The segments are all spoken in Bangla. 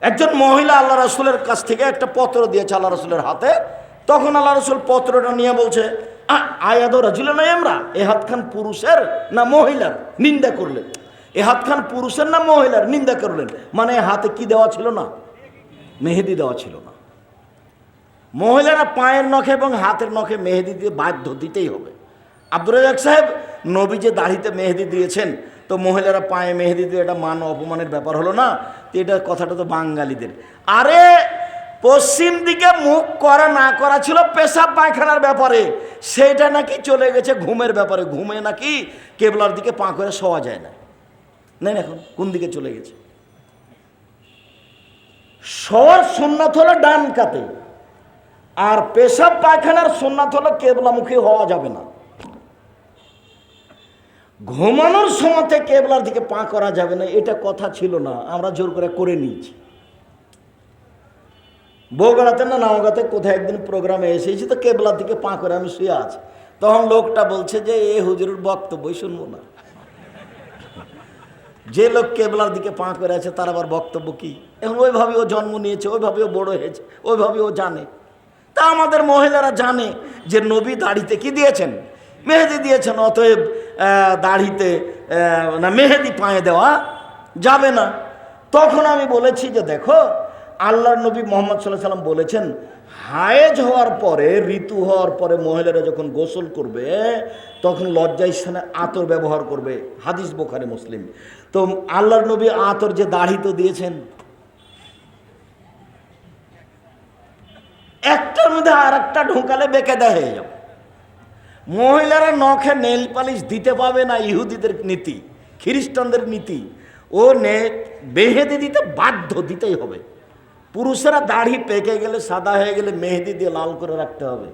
একজন মহিলা আল্লাহ রসুলের কাছ থেকে একটা পত্র দিয়েছে আল্লাহ রসুলের হাতে। তখন আল্লাহ রসুল পত্রটা নিয়ে বলছে আয়াদ রাজুল নাই আমরা, এ হাতখান পুরুষের না মহিলার নিন্দা করলেন? এ হাতখান পুরুষের না মহিলার নিন্দা করলেন? মানে হাতে কি দেওয়া ছিল না? মেহেদি দেওয়া ছিল না। মহিলারা পায়ের নখে এবং হাতের নখে মেহেদি দিয়ে বাধ্য দিতেই হবে। আব্দুর রাজাক সাহেব, নবী যে দাড়িতে মেহেদি দিয়েছেন তো মহিলারা পায়ে মেহেদি দিয়ে এটা মান অপমানের ব্যাপার হলো না, তো এটা কথাটা তো বাঙালিদের। আরে, পশ্চিম দিকে মুখ করা না করা ছিল পেশাব পায়খানার ব্যাপারে। সেটা নাকি চলে গেছে ঘুমের ব্যাপারে। ঘুমে নাকি কেবলার দিকে পা করে শোয়া যায় না। নেন এখন, কোন দিকে চলে গেছে? শোয়ার সুন্নাত হলো ডান কাতে। আর পেশাব পায়খানার সুন্নাত হলো কেবলামুখী হওয়া যাবে না। ঘুমানোর সময়তে কেবলার দিকে পা করা যাবে না, এটা কথা ছিল না, আমরা জোর করে করে নিয়েছি। বগুড়াতে না, নওগাঁতে কোথায় একদিন প্রোগ্রামে এসেছি তো কেবলার দিকে পা করে আমি শুয়ে আছি। তখন লোকটা বলছে যে, এ হুজুরের বক্তব্যই শুনব না। যে লোক কেবলার দিকে পা করে আছে, তার আবার বক্তব্য কী? এখন ওইভাবে ও জন্ম নিয়েছে, ওইভাবে ও বড় হয়েছে, ওইভাবে ও জানে। তা আমাদের মহিলারা জানে যে নবী দাড়িতে কি দিয়েছেন? মেহেদি দিয়েছেন, অতএব দাড়িতে না, মেহেদি পায়ে দেওয়া যাবে না। তখন আমি বলেছি যে, দেখো, আল্লাহর নবী মোহাম্মদ সাল্লাহ সাল্লাম বলেছেন, হায়েজ হওয়ার পরে, ঋতু হওয়ার পরে মহিলারা যখন গোসল করবে, তখন লজ্জা স্থানে আতর ব্যবহার করবে। হাদিস বোখারে, মুসলিম। তো আল্লাহর নবী আতর যে দাড়ি তো দিয়েছেন, একটার মধ্যে আর একটা ঢোকালে বেঁকে দেয় হয়ে যাবে। মহিলারা নখে নেল পালিশ দিতে পাবে না ইহুদিদের নীতি, খ্রিস্টানদের নীতি। ও নে, মেহেদি দিতে বাধ্য দিতেই হবে। পুরুষেরা দাড়ি পেকে গেলে, সাদা হয়ে গেলে মেহেদি দিয়ে লাল করে রাখতে হবে।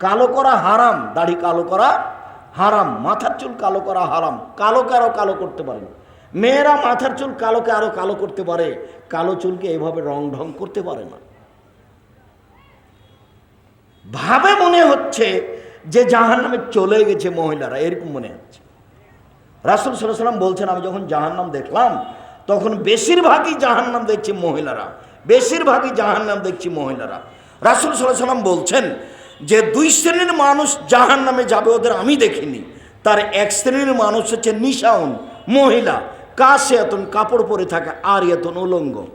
কালো করা হারাম, দাড়ি কালো করা হারাম, মাথার চুল কালো করা হারাম, কালোকে আরও কালো করতে পারে না। মেয়েরা মাথার চুল কালোকে আরও কালো করতে পারে, কালো চুলকে এভাবে রং ঢং করতে পারে না। ভাবে মনে হচ্ছে যে জাহান নামে চলে গেছে মহিলারা, এরকম মনে হচ্ছে। রাসুল সাল্লাম বলছেন, আমি যখন জাহান্নাম দেখলাম, তখন বেশিরভাগই জাহান্নাম দেখছি মহিলারা, বেশিরভাগই জাহান্নাম দেখছি মহিলারা। রাসুল সাল্লাম বলছেন যে, দুই শ্রেণির মানুষ জাহান নামে যাবে, ওদের আমি দেখিনি। তার এক শ্রেণির মানুষ হচ্ছে নিশাউন, মহিলা। কাশে এতন কাপড় পরে থাকে আর এতন উলঙ্গ।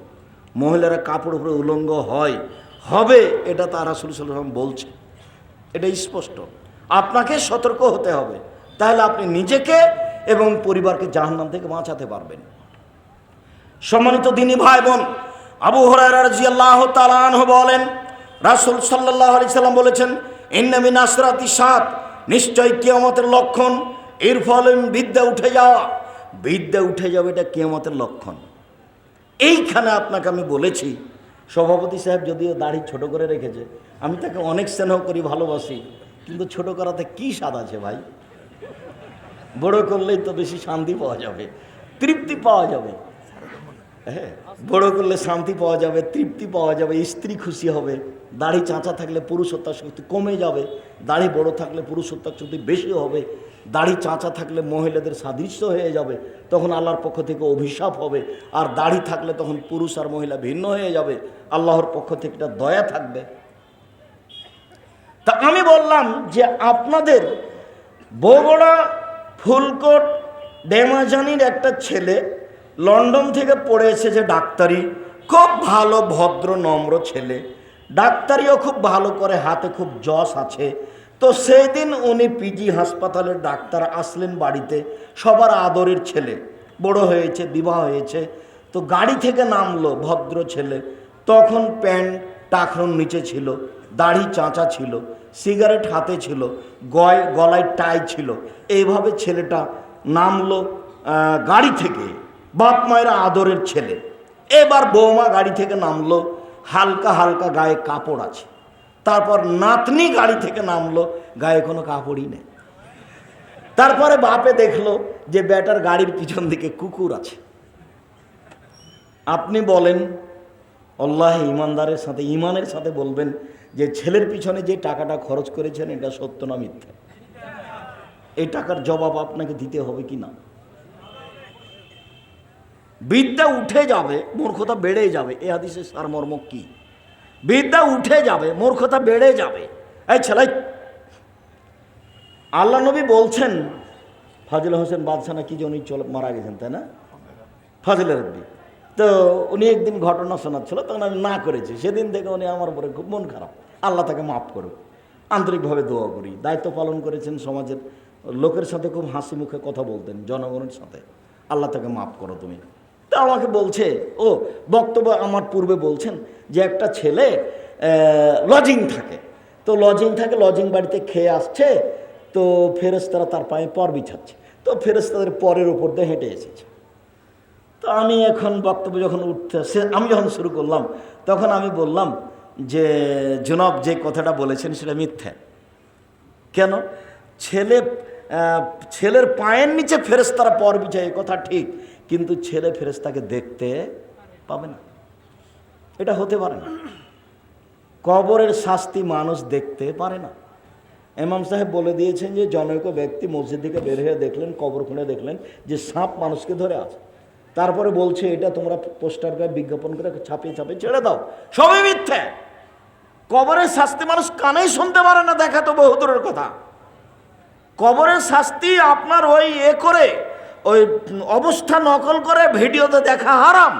মহিলারা কাপড় পরে উলঙ্গ হয়। হবে, এটা তার রাসুল সাল্লাম বলছে। এটা স্পষ্ট। আপনাকে সতর্ক হতে হবে। তাহলে আপনি নিজেকে এবং পরিবারকে জাহান্নাম থেকে বাঁচাতে পারবেন। সম্মানিত দিনী ভাই বোন আবু হরাইরাজিয়াল্লাহ বলেন, রাসুল সাল্লাহ আলি সাল্লাম বলেছেন ইন্নামি নাসরাতি সাত, নিশ্চয় কিয়ামতের লক্ষণ এর ফলে বিদ্যা উঠে যাওয়া। বিদ্যা উঠে যাবে এটা কিয়ামতের লক্ষণ। এইখানে আপনাকে আমি বলেছি, সভাপতি সাহেব যদিও দাড়ি ছোট করে রেখেছে, আমি তাকে অনেক স্নেহ করি, ভালোবাসি। কিন্তু ছোট করাতে কি স্বাদ আছে ভাই? বড় করলেই তো বেশি শান্তি পাওয়া যাবে, তৃপ্তি পাওয়া যাবে। হ্যাঁ বড় করলে শান্তি পাওয়া যাবে, তৃপ্তি পাওয়া যাবে, স্ত্রী খুশি হবে, দাড়ি চাঁচা থাকলে পুরুষত্বার শক্তি কমে যাবে, দাড়ি বড় থাকলে পুরুষত্বার শক্তি বেশি হবে, দাড়ি চাঁচা থাকলে মহিলাদের সাদৃশ্য হয়ে যাবে, তখন আল্লাহর পক্ষ থেকে অভিশাপ হবে, আর দাড়ি থাকলে তখন পুরুষ আর মহিলা ভিন্ন হয়ে যাবে, আল্লাহর পক্ষ থেকে একটা দয়া থাকবে। তা আমি বললাম যে আপনাদের বগুড়া, ফুলকোট ডেমাজানির একটা ছেলে লন্ডন থেকে পড়ে এসেছে ডাক্তারি। খুব ভালো, ভদ্র, নম্র ছেলে। ডাক্তারিও খুব ভালো করে, হাতে খুব যশ আছে। তো সেই দিন উনি পিজি হাসপাতালের ডাক্তার আসলেন বাড়িতে, সবার আদরের ছেলে। বড় হয়েছে, বিবাহ হয়েছে। তো গাড়ি থেকে নামলো ভদ্র ছেলে। তখন প্যান্ট, টাকরন নিচে ছিল। দাড়ি চাঁচা ছিল, সিগারেট হাতে ছিল, গয়, গলায় টাই ছিল। এইভাবে ছেলেটা নামলো গাড়ি থেকে। বাপ মায়ের আদরের ছেলে। এবার বৌমা গাড়ি থেকে নামলো, হালকা হালকা গায়ে কাপড় আছে। তারপর নাতনি গাড়ি থেকে নামলো, গায়ে কোনো কাপড়ই নেই। তারপরে বাপে দেখল যে বেটার গাড়ির পিছন দিকে কুকুর আছে। আপনি বলেন, আল্লাহ ইমানদারের সাথে, ইমানের সাথে বলবেন যে ছেলের পিছনে যে টাকাটা খরচ করেছেন, এটা সত্য না মিথ্যা? এই টাকার জবাব আপনাকে দিতে হবে কি না? বিদ্যা উঠে যাবে, মূর্খতা বেড়ে যাবে। এ হাদিসের সারমর্ম কি? বিদ্যা উঠে যাবে, মূর্খতা বেড়ে যাবে। এই ছেলে, আল্লাহ নবী বলছেন, ফাজিল হোসেন বাদশাহ কি যে উনি চলে মারা গেছেন, তাই না? ফাজিলের রব্বি। তো উনি একদিন ঘটনা শোনাচ্ছিল তখন আমি না করেছি। সেদিন থেকে উনি আমার উপরে খুব মন খারাপ। আল্লাহ তাকে মাফ করুক। আন্তরিকভাবে দোয়া করি। দায়িত্ব পালন করেছেন সমাজের লোকের সাথে খুব হাসি মুখে কথা বলতেন, জনগণের সাথে। আল্লাহ তাকে মাফ করো তুমি। তা আমাকে বলছে, ও, বক্তব্য আমার পূর্বে বলছেন যে একটা ছেলে লজিং থাকে। তো লজিং থাকে লজিং বাড়িতে খেয়ে আসছে, তো ফেরেস্তারা তার পায়ে পর বিছাচ্ছে। তো ফেরেস্তাদের পরের উপর দিয়ে হেঁটে এসেছে। তো আমি এখন বক্তব্য যখন উঠতে, সে আমি যখন শুরু করলাম, তখন আমি বললাম যে, জনাব যে কথাটা বলেছেন সেটা মিথ্যা। কেন? ছেলে ছেলের পায়ের নিচে ফেরেস্তারা পর বিছায় কথা ঠিক, কিন্তু ছেলে ফেরেস্তাকে দেখতে পাবে না। এটা হতে পারে না। কবরের শাস্তি মানুষ দেখতে পারে না। এমাম সাহেব বলে দিয়েছেন যে, জনৈক ব্যক্তি মসজিদ থেকে বের হয়ে দেখলেন, কবর খুঁড়ে দেখলেন যে, সাপ মানুষকে ধরে আছে। তারপরে বলছে, এটা তোমরা পোস্টার করে বিজ্ঞাপন করে ছাপিয়ে ছাপিয়ে ছেড়ে দাও। সবই মিথ্যে। কবরের শাস্তি মানুষ কানেই শুনতে পারে না, দেখা তো বহুদূরের কথা। কবরের শাস্তি আপনার ওই এ করে, ওই অবস্থা নকল করে ভিডিওতে দেখা হারাম।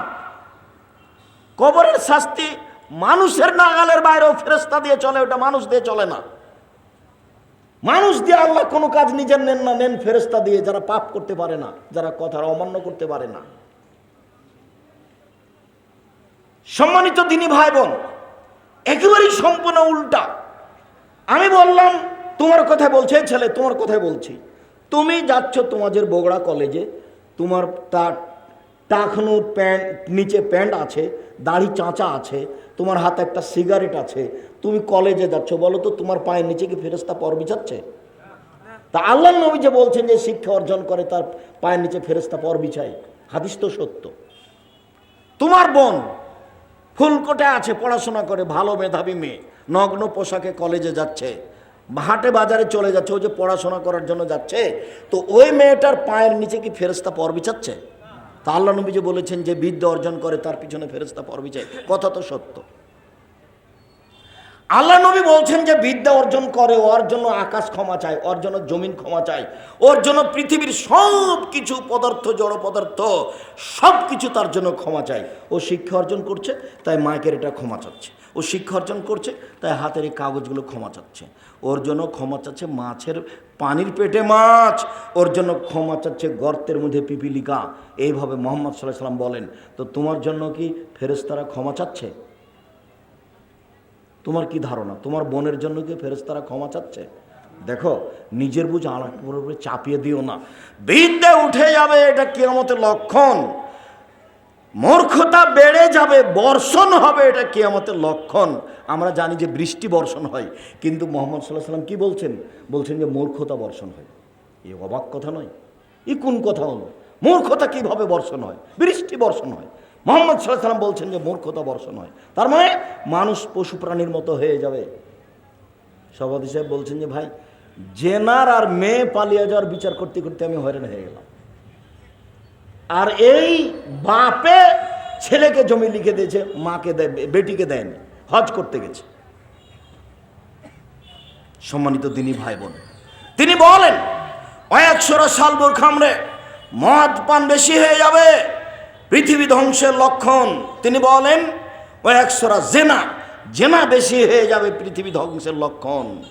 কবরের শাস্তি মানুষের নাগালের বাইরেও ফেরস্তা দিয়ে চলে, ওটা মানুষ দিয়ে চলে না। মানুষ দিয়ে আল্লাহ কোনো কাজ নিজের নেন না, নেন ফেরস্তা দিয়ে, যারা পাপ করতে পারে না, যারা কথার অমান্য করতে পারে না। সম্মানিত দিনী ভাই বোন, একেবারেই সম্পূর্ণ উল্টা। আমি বললাম, তোমার কথা বলছে ছেলে, তোমার কথাই বলছি। তুমি যাচ্ছ তোমাদের বগড়া কলেজে তোমার তার টাকনুর প্যান্ট, নিচে প্যান্ট আছে, দাড়ি চাঁচা আছে, তোমার হাতে একটা সিগারেট আছে। তুমি কলেজে যাচ্ছ, বলো তো তোমার পায়ের নিচে কি ফেরস্তা পর বিছাচ্ছে? তা আল্লাহ নবী যে বলছেন যে শিক্ষা অর্জন করে, তার পায়ের নিচে ফেরস্তা পর বিছায়। হাদিস তো সত্য। তোমার বোন ফুলকোটে আছে, পড়াশোনা করে, ভালো মেধাবী মেয়ে। নগ্ন পোশাকে কলেজে যাচ্ছে। হাটে বাজারে চলে যাচ্ছে ও যে পড়াশোনা করার জন্য যাচ্ছে। তো ওই মেয়েটার পায়ের নিচে কি ফেরস্তা পর বিচাচ্ছে তা আল্লাহ নবী যে বলেছেন যে বিদ্যা অর্জন করে, তার পিছনে ফেরস্তা পর বিচায় কথা তো সত্য। আল্লাহ নবী বলছেন যে বিদ্যা অর্জন করে, ওর জন্য আকাশ ক্ষমা চায়, ওর জন্য জমিন ক্ষমা চায়, ওর জন্য পৃথিবীর সব কিছু পদার্থ, জড় পদার্থ সব কিছু তার জন্য ক্ষমা চায়। ও শিক্ষা অর্জন করছে, তাই মাইকের এটা ক্ষমা চাচ্ছে। ও শিক্ষা অর্জন করছে, তাই হাতের এই কাগজগুলো ক্ষমা চাচ্ছে। ওর জন্য ক্ষমা চাচ্ছে মাছের পানির পেটে মাছ, ওর জন্য ক্ষমা চাচ্ছে গর্তের মধ্যে পিপিলিকা। এইভাবে মোহাম্মদ সাল্লাহ সাল্লাম বলেন, তো তোমার জন্য কি ফেরেস্তারা ক্ষমা চাচ্ছে? তোমার কি ধারণা? তোমার বোনের জন্য কি ফেরেস্তারা ক্ষমা চাচ্ছে? দেখো, নিজের বুঝ আলাপুরের উপরে চাপিয়ে দিও না। বিদ্যে উঠে যাবে এটা কিয়ামতের লক্ষণ। মূর্খতা বেড়ে যাবে, বর্ষণ হবে এটা কিয়ামতের লক্ষণ। আমরা জানি যে বৃষ্টি বর্ষণ হয়, কিন্তু মোহাম্মদ সাল্লাহ সাল্লাম কি বলছেন? বলছেন যে মূর্খতা বর্ষণ হয়। এ অবাক কথা নয়। ই কোন কথা হলো? মূর্খতা কীভাবে বর্ষণ হয়? বৃষ্টি বর্ষণ হয়। মোহাম্মদ সাল্লাম বলছেন যে মূর্খতা বর্ষণ হয়। তার মানে মানুষ পশু প্রাণীর মতো হয়ে যাবে। সভাপতি সাহেব বলছেন যে, ভাই, জেনার আর মেয়ে পালিয়ে যাওয়ার বিচার করতে করতে আমি হয়রান হয়ে গেলাম। আর এই বাপে ছেলেকে জমি লিখে দিয়েছে, মাকে দেয়, বেটিকে দেয়নি, হজ করতে গেছে। সম্মানিত দিনী ভাই বোন তিনি বলেন অয়াকশোরা সালবুর খামরে মদ পান বেশি হয়ে যাবে। পৃথিবী ধ্বংসের লক্ষণ। তিনি বলেন অয়াকশোরা জেনা। জেনা বেশি হয়ে যাবে পৃথিবী ধ্বংসের লক্ষণ।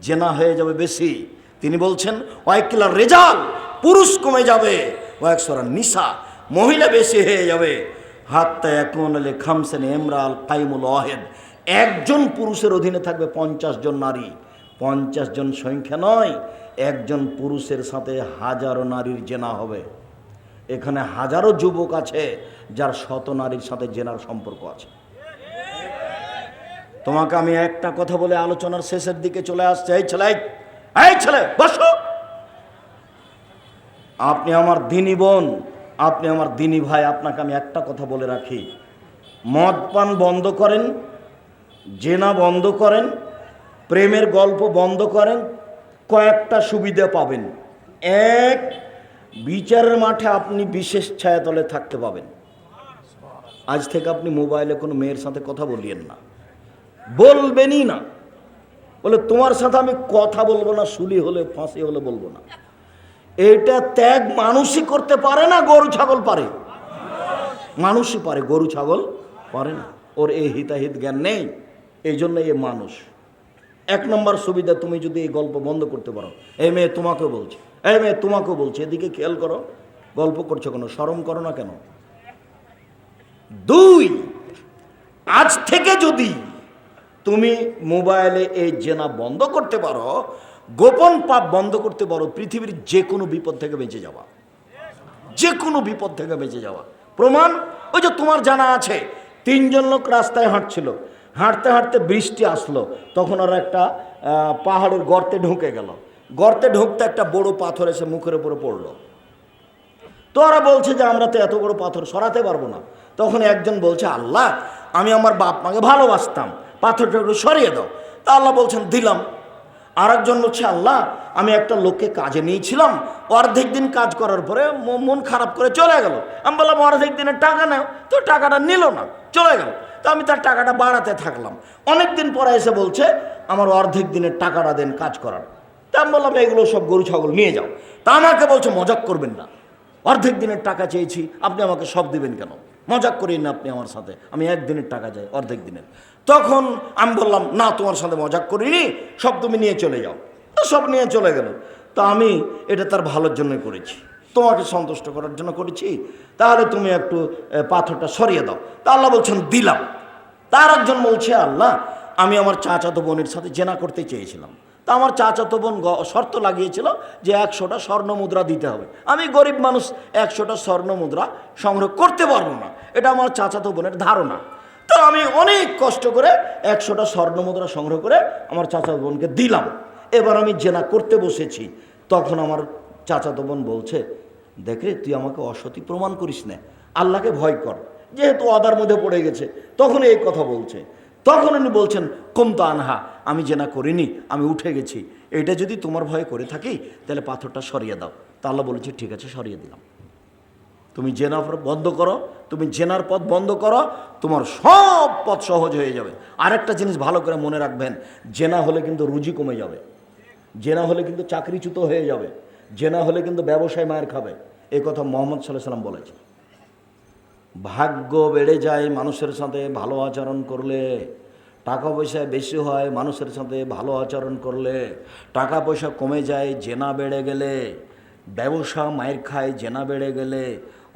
জেনা হয়ে যাবে বেশি। তিনি বলছেন, ওয়াইকিলার রেজাল, পুরুষ কমে যাবে। ওয়াকসরা নিশা মহিলা বেশি হয়ে যাবে। হাত্তা এখন এলে খামসেন এমরাল কাইমুল ওয়াহেদ। একজন পুরুষের অধীনে থাকবে পঞ্চাশ জন নারী। পঞ্চাশ জন সংখ্যা নয়, একজন পুরুষের সাথে হাজারো নারীর জেনা হবে। এখানে হাজারো যুবক আছে যার শত নারীর সাথে জেনার সম্পর্ক আছে। তোমাকে আমি একটা কথা বলে আলোচনার শেষের দিকে চলে আসছে। এই ছেলে এই ছেলে, বসো। আপনি আমার দিনী বোন, আপনি আমার দিনী ভাই, আপনাকে আমি একটা কথা বলে রাখি। মদ পান বন্ধ করেন, জেনা বন্ধ করেন, প্রেমের গল্প বন্ধ করেন, কয়েকটা সুবিধা পাবেন। এক বিচারের মাঠে আপনি বিশেষ ছায়াতলে থাকতে পাবেন। আজ থেকে আপনি মোবাইলে কোনো মেয়ের সাথে কথা বলিয়েন না। বলবেনই না। বলে, তোমার সাথে আমি কথা বলব না, শুলি হলে, ফাঁসি হলে বলব না। এটা ত্যাগ মানুষই করতে পারে না, গরু ছাগল পারে। মানুষই পারে, গরু ছাগল পারে না। ওর এই হিতাহিত জ্ঞান নেই, এই জন্য এ মানুষ। এক নম্বর সুবিধা তুমি যদি এই গল্প বন্ধ করতে পারো। এই মেয়ে তোমাকেও বলছে। এই মেয়ে তোমাকেও বলছে, এদিকে খেয়াল করো, গল্প করছ কেন শরম করো না কেন? দুই, আজ থেকে যদি তুমি মোবাইলে এই জেনা বন্ধ করতে পারো, গোপন পাপ বন্ধ করতে পারো, পৃথিবীর যে কোনো বিপদ থেকে বেঁচে যাওয়া। যে কোনো বিপদ থেকে বেঁচে যাওয়া। প্রমাণ, ওই যে তোমার জানা আছে, তিনজন লোক রাস্তায় হাঁটছিল। হাঁটতে হাঁটতে বৃষ্টি আসলো, তখন ওরা একটা পাহাড়ের গর্তে ঢুকে গেল। গর্তে ঢুকতে একটা বড় পাথর এসে মুখের উপরে পড়ল। তো ওরা বলছে যে, আমরা তো এত বড় পাথর সরাতে পারব না। তখন একজন বলছে, আল্লাহ, আমি আমার বাপ মাকে ভালোবাসতাম, পাথরটা একটু সরিয়ে দাও। তা আল্লাহ বলছেন, দিলাম। আর একজন বলছে, আল্লাহ, আমি একটা লোককে কাজে নিয়েছিলাম, অর্ধেক দিন কাজ করার পরে মন খারাপ করে চলে গেল। আমি বললাম, অর্ধেক দিনের টাকা নাও। তো টাকাটা নিল না, চলে গেল। তো আমি তার টাকাটা বাড়াতে থাকলাম। অনেক দিন পরে এসে বলছে, আমার অর্ধেক দিনের টাকাটা দেন কাজ করার। আমি বললাম, এগুলো সব গরু, ছাগল, নিয়ে যাও। তা আমাকে বলছে, মজাক করবেন না। অর্ধেক দিনের টাকা চেয়েছি, আপনি আমাকে সব দিবেন কেন? মজাক করেন না আপনি আমার সাথে। আমি একদিনের টাকা চাই, অর্ধেক দিনের। তখন আমি বললাম, না, তোমার সাথে মজাক করিনি, সব তুমি নিয়ে চলে যাও। তো সব নিয়ে চলে গেল। তো আমি এটা তার ভালোর জন্যই করেছি। তোমাকে সন্তুষ্ট করার জন্য করেছি। তাহলে তুমি একটু পাথরটা সরিয়ে দাও। তা আল্লাহ বলছেন, দিলাম। তার একজন বলছে, আল্লাহ, আমি আমার চাচাতো বোনের সাথে জেনা করতে চেয়েছিলাম। আমার চাচাতো বোন শর্ত লাগিয়েছিল যে একশোটা স্বর্ণ মুদ্রা দিতে হবে। আমি গরিব মানুষ, একশোটা স্বর্ণ মুদ্রা সংগ্রহ করতে পারব না। এটা আমার চাচাতো বোনের ধারণা। তো আমি অনেক কষ্ট করে একশোটা স্বর্ণ মুদ্রা সংগ্রহ করে আমার চাচাতো বোনকে দিলাম। এবার আমি জেনা করতে বসেছি। তখন আমার চাচাতো বোন বলছে দেখরে তুই আমাকে অসতী প্রমাণ করিস না। আল্লাহকে ভয় কর। যেহেতু আদার মধ্যে পড়ে গেছে। তখন এই কথা বলছে। তখন উনি বলছেন, কমতো আনহা, আমি জেনা করিনি, আমি উঠে গেছি। এটা যদি তোমার ভয়ে করে থাকি, তাহলে পাথরটা সরিয়ে দাও। তা বলেছে, ঠিক আছে, সরিয়ে দিলাম। তুমি জেনা বন্ধ করো, তুমি জেনার পথ বন্ধ করো, তোমার সব পথ সহজ হয়ে যাবে। আরেকটা জিনিস ভালো করে মনে রাখবেন, জেনা হলে কিন্তু রুজি কমে যাবে। জেনা হলে কিন্তু চাকরিচ্যুত হয়ে যাবে। জেনা হলে কিন্তু ব্যবসায় মায়ের খাবে। এই কথা মোহাম্মদ সাল্লাহ সাল্লাম বলেছে ভাগ্য বেড়ে যায় মানুষের সাথে ভালো আচরণ করলে। টাকা পয়সা বেশি হয় মানুষের সাথে ভালো আচরণ করলে। টাকা পয়সা কমে যায়, জেনা বেড়ে গেলে। ব্যবসা মায়ের খায়, জেনা বেড়ে গেলে।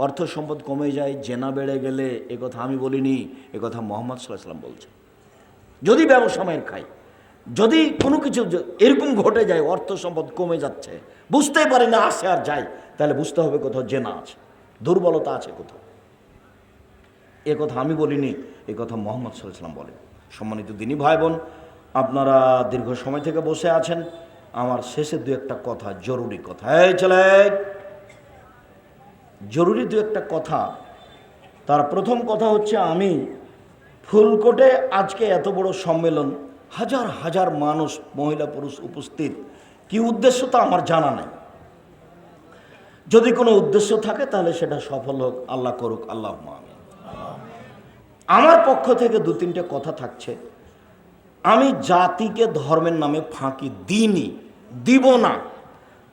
অর্থ সম্পদ কমে যায়, জেনা বেড়ে গেলে। এ কথা আমি বলিনি, এ কথা মোহাম্মদ সাল্লাহ সাল্লাম বলছে যদি ব্যবসা মায়ের খায়, যদি কোনো কিছু এরকম ঘটে যায়, অর্থ সম্পদ কমে যাচ্ছে, বুঝতেই পারে না, আসে আর যায়, তাহলে বুঝতে হবে কোথাও জেনা আছে, দুর্বলতা আছে কোথাও। এ কথা আমি বলিনি, এ কথা মোহাম্মদ সাল্লাম বলেন। সম্মানিত দিনী ভাই বোন আপনারা দীর্ঘ সময় থেকে বসে আছেন। আমার শেষে দু একটা কথা, জরুরি কথা। এই ছেলে, জরুরি দু একটা কথা। তার প্রথম কথা হচ্ছে আমি ফুলকোটে আজকে এত বড় সম্মেলন, হাজার হাজার মানুষ, মহিলা, পুরুষ উপস্থিত। কি উদ্দেশ্য তা আমার জানা নাই। যদি কোনো উদ্দেশ্য থাকে তাহলে সেটা সফল হোক, আল্লাহ করুক, আল্লাহ আমিন আমার পক্ষ থেকে দু তিনটে কথা থাকছে। আমি জাতিকে ধর্মের নামে ফাঁকি দিইনি, দিব না।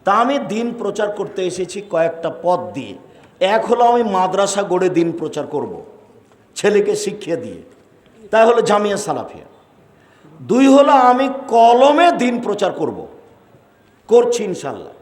তা আমি দিন প্রচার করতে এসেছি কয়েকটা পথ দিয়ে। এক হলো আমি মাদ্রাসা গড়ে দিন প্রচার করব। ছেলেকে শিক্ষা দিয়ে। তাই হলো জামিয়া সালাফিয়া। দুই হলো আমি কলমে দিন প্রচার করব। করছি ইনশাল্লাহ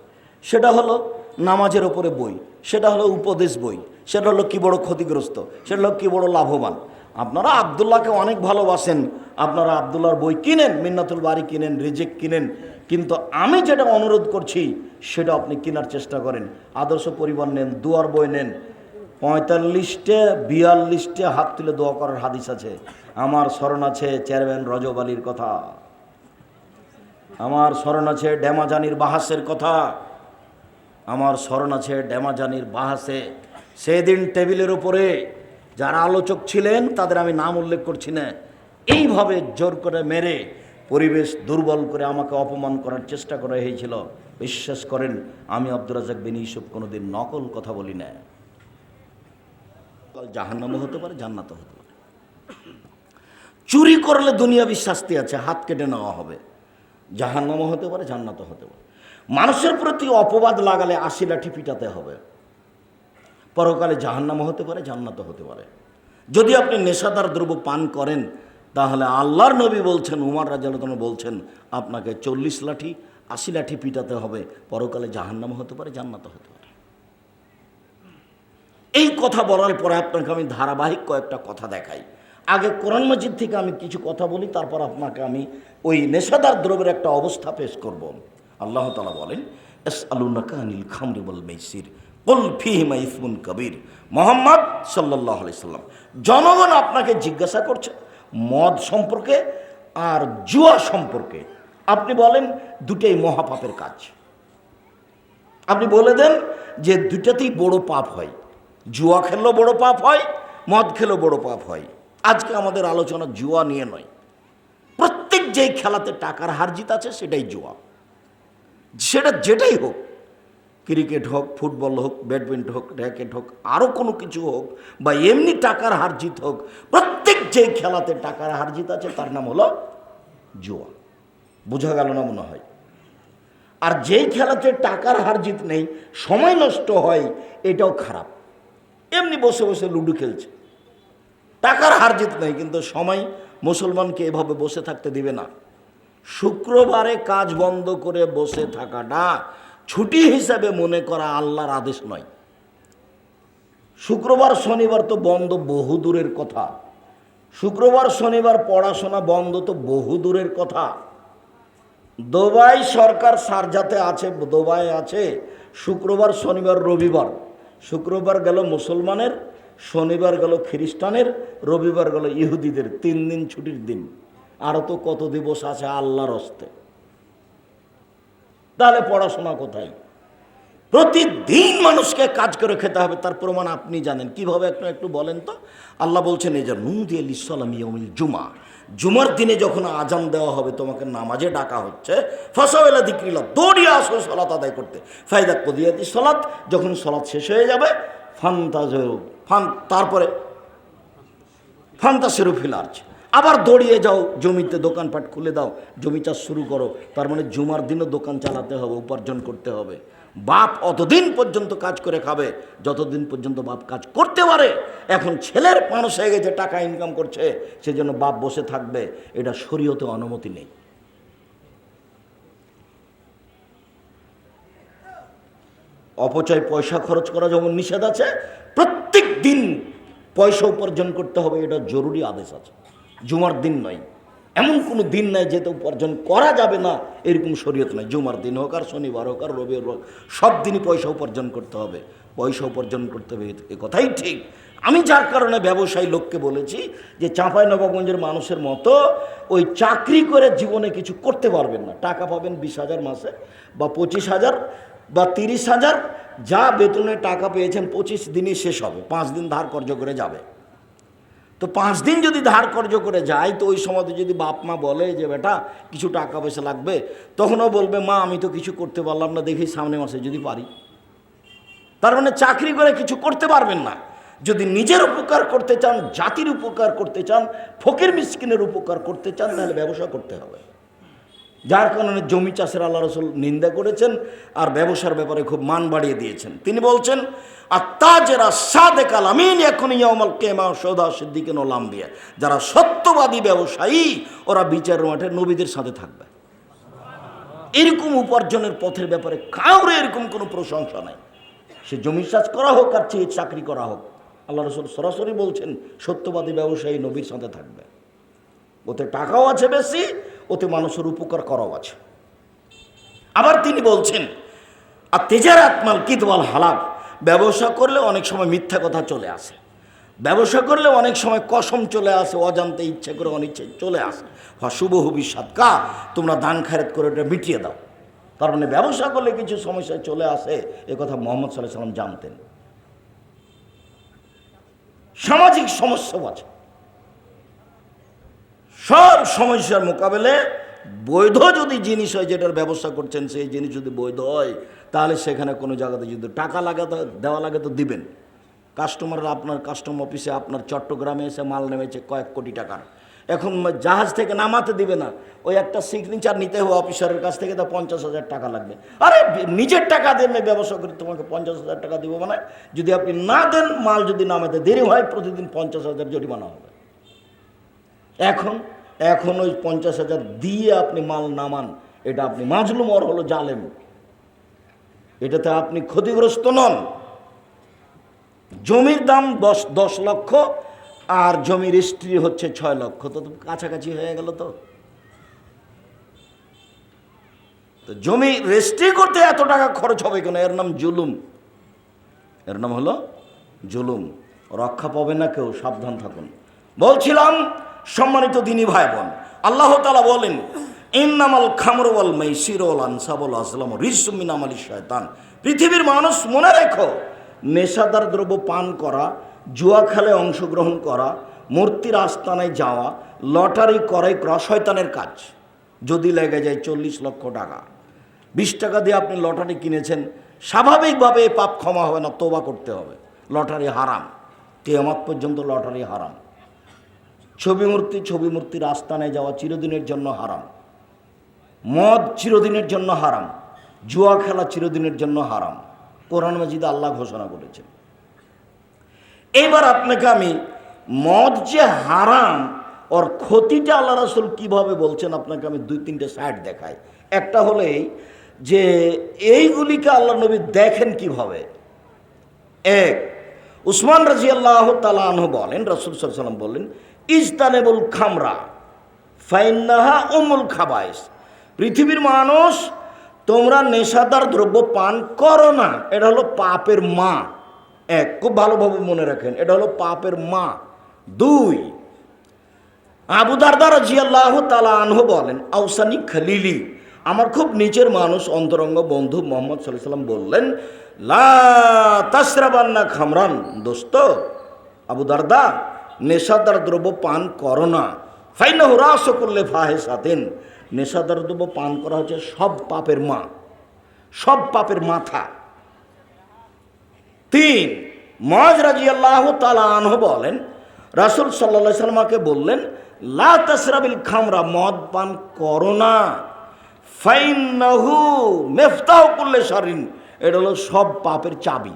সেটা হলো নামাজের ওপরে বই, সেটা হলো উপদেশ বই, সেটা হলো কি বড় ক্ষতিগ্রস্ত, সেটা হলো কি বড় লাভবান। আপনারা আবদুল্লাহকে অনেক ভালোবাসেন। আপনারা আবদুল্লাহর বই কিনেন, মিন্নাতুল বাড়ি কিনেন, রিজেক কিনেন। কিন্তু আমি যেটা অনুরোধ করছি, সেটা আপনি কেনার চেষ্টা করেন। আদর্শ পরিবার নেন, দুয়ার বই নেন। পঁয়তাল্লিশটে, বিয়াল্লিশটে হাত তুলে দোয়া করার হাদিস আছে। আমার স্মরণ আছে চেয়ারম্যান রজব আলীর কথা। আমার স্মরণ আছে ড্যামাজানির বাহাসের কথা। আমার স্মরণ আছে ড্যামাজানির বাহাসে। সেদিন টেবিলের উপরে যারা আলোচক ছিলেন, তাদের আমি নাম উল্লেখ করছি না। এইভাবে জোর করে মেরে পরিবেশ দুর্বল করে আমাকে অপমান করার চেষ্টা করা হয়েছিল। বিশ্বাস করেন, আমি আব্দুর রাজাক বিন ইসব কোনোদিন নকল কথা বলি না। জাহান্নামও হতে পারে, জান্নাতও হতে পারে। চুরি করলে দুনিয়াবি শাস্তি আছে, হাত কেটে নেওয়া হবে। জাহান্নামও হতে পারে, জান্নাতও হতে পারে। মানুষের প্রতি অপবাদ লাগালে আশি লাঠি পিটাতে হবে। পরকালে জাহান্নামও হতে পারে, জান্নাতও হতে পারে। যদি আপনি নেশাদার দ্রব্য পান করেন, তাহলে আল্লাহর নবী বলছেন, উমার রাজাল বলছেন, আপনাকে চল্লিশ লাঠি, আশি লাঠি পিটাতে হবে, পরকালে জাহান্নাম হতে পারে জান্নাত হতে পারে। এই কথা বলার পরে আপনাকে আমি ধারাবাহিক কয়েকটা কথা দেখাই। আগে কোরআন মজিদ থেকে আমি কিছু কথা বলি, তারপর আপনাকে আমি ওই নেশাদার দ্রব্যের একটা অবস্থা পেশ করব। আল্লাহ তালা বলেন এস আলুনাকা আনিল খামরি বল মেসির ইসমুন কবির। মোহাম্মদ সাল্লাহ সাল্লাম। জনগণ আপনাকে জিজ্ঞাসা করছে, মদ সম্পর্কে আর জুয়া সম্পর্কে। আপনি বলেন, দুটাই মহাপাপের কাজ। আপনি বলে দেন যে দুটাতেই বড় পাপ হয়। জুয়া খেললেও বড় পাপ হয়, মদ খেলেও বড় পাপ হয়। আজকে আমাদের আলোচনা জুয়া নিয়ে নয়। প্রত্যেক যেই খেলাতে টাকার হার জিত আছে, সেটাই জুয়া। সেটা যেটাই হোক ক্রিকেট হোক, ফুটবল হোক, ব্যাডমিন্টন হোক, র্যাকেট হোক আরও কোনো কিছু হোক বা এমনি টাকার হার জিত হোক, প্রত্যেক যেই খেলাতে টাকার হার জিত আছে, তার নাম হলো জুয়া। বোঝা গেল না মনে হয়? আর যেই খেলাতে টাকার হার জিত নেই, সময় নষ্ট হয়, এটাও খারাপ। এমনি বসে বসে লুডো খেলছে। টাকার হার জিত নেই, কিন্তু সময় মুসলমানকে এভাবে বসে থাকতে দিবে না। শুক্রবারে কাজ বন্ধ করে বসে থাকাটা ছুটি হিসাবে মনে করা আল্লাহর আদেশ নয়। শুক্রবার, শনিবার তো বন্ধ বহু দূরের কথা। শুক্রবার, শনিবার পড়াশোনা বন্ধ তো বহু দূরের কথা। দুবাই সরকার সারজাতে আছে, দুবাই আছে। শুক্রবার, শনিবার, রবিবার। শুক্রবার গেল মুসলমানের, শনিবার গেল খ্রিস্টানের, রবিবার গেল ইহুদিদের। তিন দিন ছুটির দিন। আরও তো কত দিবস আছে আল্লাহর হস্তে। তাহলে পড়াশোনা কোথায়? প্রতিদিন মানুষকে কাজ করে খেতে হবে, তার প্রমাণ আপনি জানেন। কীভাবে একটু একটু বলেন তো। আল্লাহ বলছেন, এই যে নুদি আল ইসলাম ইয়মিল জুমা, জুমার দিনে যখন আজান দেওয়া হবে, তোমাকে নামাজে ডাকা হচ্ছে ফসাবেলা দিক্রিলা দৌড়িয়ে আসো সলাত আদায় করতে। ফায়দা কদিয়াতি সলাত, যখন সলাত শেষ হয়ে যাবে, ফান্তাজ ফান, তারপরে ফান্তাসেরও ফিলার্জ আবার দৌড়িয়ে যাও, জমিতে দোকানপাট খুলে দাও, জমি চাষ শুরু করো। তার মানে জুমার দিনও দোকান চালাতে হবে, উপার্জন করতে হবে। বাপ অতদিন পর্যন্ত কাজ করে খাবে, যতদিন পর্যন্ত বাপ কাজ করতে পারে, এখন ছেলের মানুষ হয়ে গেছে, টাকা ইনকাম করছে, সেজন্য বাপ বসে থাকবে, এটা শরীয়তে অনুমতি নেই। অপচয় পয়সা খরচ করা যেমন নিষেধ আছে প্রত্যেক দিন পয়সা উপার্জন করতে হবে, এটা জরুরি আদেশ আছে। জুমার দিন নয়। এমন কোনো দিন নাই যেতে উপার্জন করা যাবে না। এরকম শরীয়ত নয় জুমার দিন হোক আর শনিবার হোক আর রবিবার হোক, সব দিনই পয়সা উপার্জন করতে হবে। পয়সা উপার্জন করতে হবে, এ কথাই ঠিক। আমি যার কারণে ব্যবসায়ী লোককে বলেছি যে চাঁপাই নবাবগঞ্জের মানুষের মতো ওই চাকরি করে জীবনে কিছু করতে পারবেন না। টাকা পাবেন বিশ হাজার মাসে বা পঁচিশ হাজার বা তিরিশ হাজার। যা বেতনে টাকা পেয়েছেন পঁচিশ দিনই শেষ হবে। পাঁচ দিন ধার কর্য করে যাবে। তো পাঁচ দিন যদি ধার কর্য করে যায়, তো ওই সময় যদি বাপ মা বলে যে, বেটা, কিছু টাকা পয়সা লাগবে, তখনও বলবে, মা, আমি তো কিছু করতে পারলাম না, দেখি সামনে মাসে যদি পারি। তার মানে চাকরি করে কিছু করতে পারবেন না। যদি নিজের উপকার করতে চান, জাতির উপকার করতে চান, ফকির মিসকিনের উপকার করতে চান, তাহলে ব্যবসা করতে হবে। যার কারণে জমি চাষের আল্লাহ রসুল নিন্দা করেছেন আর ব্যবসার ব্যাপারে খুব মান বাড়িয়ে দিয়েছেন। তিনি বলছেন আর তাজেরা সাদে কালামিন এখন ইয়ামাল কেমা সৌদা সিদ্দিকে নোলাম্বিয়া যারা সত্যবাদী ব্যবসায়ী, ওরা বিচার মাঠে নবীদের সাথে থাকবে। এরকম উপার্জনের পথের ব্যাপারে কাউরে এরকম কোনো প্রশংসা নাই। সে জমি চাষ করা হোক আর চেয়ে চাকরি করা হোক। আল্লাহ রসুল সরাসরি বলছেন, সত্যবাদী ব্যবসায়ী নবীর সাথে থাকবে। ওতে টাকাও আছে বেশি ওতে মানুষের উপকার করাও আছে। আবার তিনি বলছেন, আর তেজার আত্মাল কিতওয়াল হালাব ব্যবসা করলে অনেক সময় মিথ্যা কথা চলে আসে। ব্যবসা করলে অনেক সময় কসম চলে আসে, অজান্তে ইচ্ছে করে অনিচ্ছে চলে আসে। বা শুভ হুবি সাদকা তোমরা দান খারেত করে ওটা মিটিয়ে দাও। তার মানে ব্যবসা করলে কিছু সমস্যা চলে আসে, এ কথা মোহাম্মদ সাল্লাহ সাল্লাম জানতেন। সামাজিক সমস্যাও আছে। সব সমস্যার মোকাবেলে বৈধ যদি জিনিস হয়, যেটার ব্যবস্থা করছেন, সেই জিনিস যদি বৈধ হয়, তাহলে সেখানে কোনো জায়গাতে যদি টাকা লাগে তো দেওয়া লাগে তো দিবেন। কাস্টমাররা আপনার কাস্টম অফিসে, আপনার চট্টগ্রামে এসে মাল নেমেছে কয়েক কোটি টাকার। এখন জাহাজ থেকে নামাতে দিবে না। ওই একটা সিগনেচার নিতে হবে অফিসারের কাছ থেকে, তো পঞ্চাশ হাজার টাকা লাগবে। আরে নিজের টাকা দিয়ে আমি ব্যবসা করি, তোমাকে পঞ্চাশ হাজার টাকা দিব মানে যদি আপনি না দেন, মাল যদি নামাতে দেরি হয়, প্রতিদিন পঞ্চাশ হাজার জরিমানা হবে। এখন এখন ওই পঞ্চাশ হাজার দিয়ে আপনি মাল নামান, এটা আপনি মাজলুম ওর হলো জালেম। এটাতে আপনি ক্ষতিগ্রস্ত নন। জমির দাম দশ দশ লক্ষ, আর জমির স্ত্রী হচ্ছে ছয় লক্ষ। তো কাছাকাছি হয়ে গেল তো। তো জমি রেজিস্ট্রি করতে এত টাকা খরচ হবে কেন? এর নাম জুলুম। এর নাম হলো জুলুম। রক্ষা পাবে না কেউ, সাবধান থাকুন। বলছিলাম সম্মানিত দিনী ভাই বোন, আল্লাহ তালা বলেন, ইন্নামাল খামরওয়াল মাইসিরওয়াল আনসাবল আসলাম রিসুমিন আমালি শয়তান পৃথিবীর মানুষ মনে রেখো, নেশাদার দ্রব্য পান করা, জুয়া খেলে অংশগ্রহণ করা, মূর্তির আস্তানায় যাওয়া, লটারি ক্রয় করা শয়তানের কাজ। যদি লেগে যায় চল্লিশ লক্ষ টাকা, বিশ টাকা দিয়ে আপনি লটারি কিনেছেন, স্বাভাবিকভাবে পাপ ক্ষমা হবে না, তোবা করতে হবে। লটারি হারাম, কেয়ামত পর্যন্ত লটারি হারাম। ছবি মূর্তি, ছবি মূর্তির আস্তানায় যাওয়া চিরদিনের জন্য হারাম। মদ চিরদিনের জন্য হারাম। জুয়া খেলা চিরদিনের জন্য হারাম। কোরআন মাজিদে আল্লাহ ঘোষণা করেছেন। এবার আপনাকে আমি মদ যে হারাম, ওর ক্ষতিটা আল্লাহ রাসুল কীভাবে বলছেন আপনাকে আমি দুই তিনটে সাইড দেখাই। একটা হলো এই যে এইগুলিকে আল্লাহ নবী দেখেন কীভাবে? এক, উসমান রাজি আল্লাহ তালাহ বলেন, রসুল সাল্লাম বললেন ইজতানেবুল খামরা, ফাইন্নাহা উমুল খাবাইস। পৃথিবীর মানুষ, তোমরা নেশাদার দ্রব্য পান করো না। এটা হলো পাপের মা। এক, খুব ভালোভাবে মনে রাখেন, এটা হলো পাপের মা। দুই, আবু দারদার জিয়াল্লাহ তালা আনহু বলেন, আউসানি খালিলি, আমার খুব নিচের মানুষ অন্তরঙ্গ বন্ধু মোহাম্মদ সাল্লাহ সাল্লাম বললেন, লা তাসরাবান্না খামরান, দোস্ত, আবু দারদা নেশাদার দ্রব্য পান করো না। ফাইনা হুরাস করলে ফাহে সাতেন নেশাদার দ্রব্য পান করা হচ্ছে সব পাপের মা। সব পাপের মাথা। তিন মজ রাজি আল্লাহ তালাহ বলেন, রাসুল সাল্লা সাল্লামাকে বললেন, লা খামরা, মদ পান করো না। ফাইনাহু মেফতাহ করলে সারিন এটা হলো সব পাপের চাবি।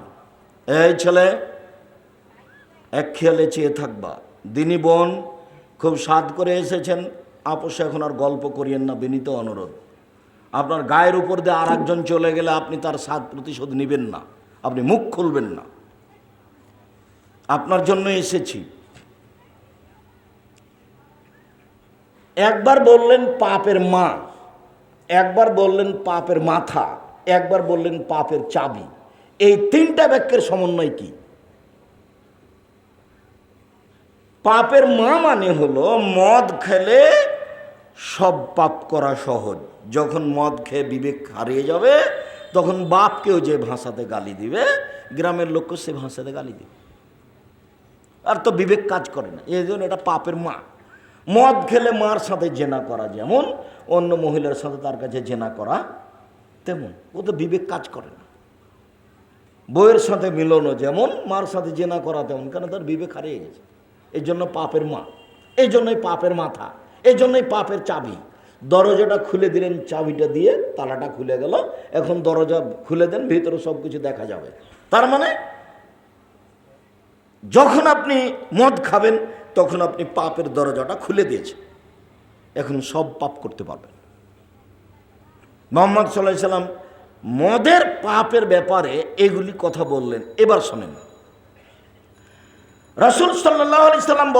এই ছেলে এক খেয়ালে চেয়ে থাকবা। দিনী বোন খুব স্বাদ করে এসেছেন। আপোষ এখন আর গল্প করিয়েন না, বিনীত অনুরোধ। আপনার গায়ের উপর দিয়ে আর একজন চলে গেলে আপনি তার স্বাদ প্রতিশোধ নেবেন না। আপনি মুখ খুলবেন না। আপনার জন্য এসেছি। একবার বললেন পাপের মা, একবার বললেন পাপের মাথা, একবার বললেন পাপের চাবি। এই তিনটা বাক্যের সমন্বয় কি? পাপের মা মানে হলো মদ খেলে সব পাপ করা সহজ। যখন মদ খেয়ে বিবেক হারিয়ে যাবে, তখন বাপকেও যে ভাষাতে গালি দিবে, গ্রামের লোককে সে ভাষাতে গালি দিবে। আর তো বিবেক কাজ করে না, এই জন্য এটা পাপের মা। মদ খেলে মার সাথে জেনা করা যেমন, অন্য মহিলার সাথে তার কাছে জেনা করা তেমন। ও তো বিবেক কাজ করে না। বইয়ের সাথে মিলনও যেমন, মার সাথে জেনা করা তেমন, কেন তার বিবেক হারিয়ে গেছে। এই জন্য পাপের মা এই জন্যই পাপের মাথা এই জন্যই পাপের চাবি। দরজাটা খুলে দিলেন, চাবিটা দিয়ে তালাটা খুলে গেল। এখন দরজা খুলে দেন, ভিতরে সব কিছু দেখা যাবে। তার মানে যখন আপনি মদ খাবেন, তখন আপনি পাপের দরজাটা খুলে দিয়েছেন। এখন সব পাপ করতে পারবেন। মোহাম্মদ সাল্লাহ সাল্লাম মদের পাপের ব্যাপারে এগুলি কথা বললেন। এবার শোনেন। রাসুল সাল্লাহ ইসলাম